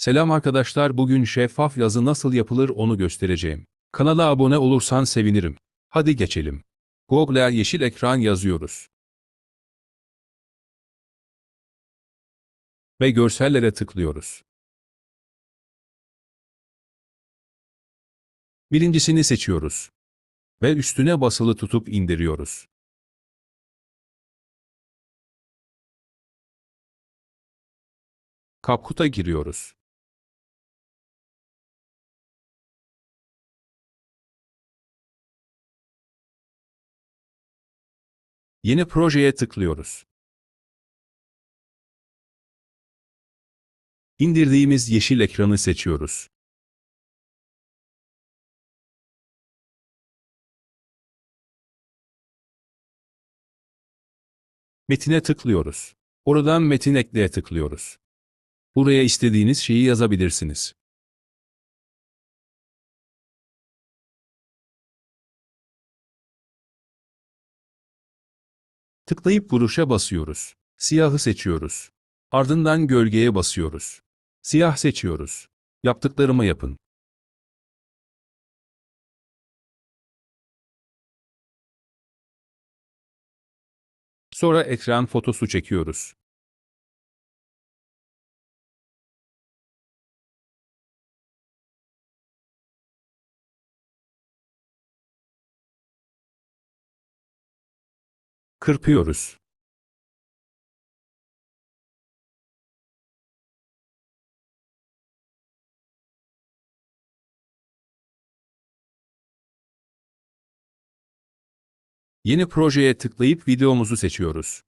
Selam arkadaşlar bugün şeffaf yazı nasıl yapılır onu göstereceğim. Kanala abone olursan sevinirim. Hadi geçelim. Google'a yeşil ekran yazıyoruz. Ve görsellere tıklıyoruz. Birincisini seçiyoruz. Ve üstüne basılı tutup indiriyoruz. CapCut'a giriyoruz. Yeni projeye tıklıyoruz. İndirdiğimiz yeşil ekranı seçiyoruz. Metine tıklıyoruz. Oradan metin ekleye tıklıyoruz. Buraya istediğiniz şeyi yazabilirsiniz. Tıklayıp vuruşa basıyoruz. Siyahı seçiyoruz. Ardından gölgeye basıyoruz. Siyah seçiyoruz. Yaptıklarımı yapın. Sonra ekran fotosu çekiyoruz. Kırpıyoruz. Yeni projeye tıklayıp videomuzu seçiyoruz.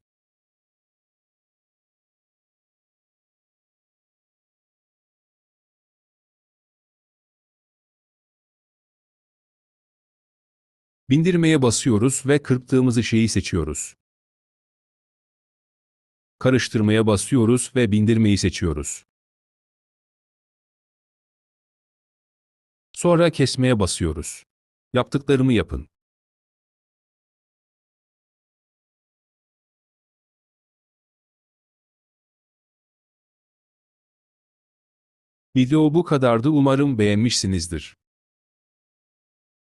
Bindirmeye basıyoruz ve kırptığımızı şeyi seçiyoruz. Karıştırmaya basıyoruz ve bindirmeyi seçiyoruz. Sonra kesmeye basıyoruz. Yaptıklarımı yapın. Video bu kadardı umarım beğenmişsinizdir.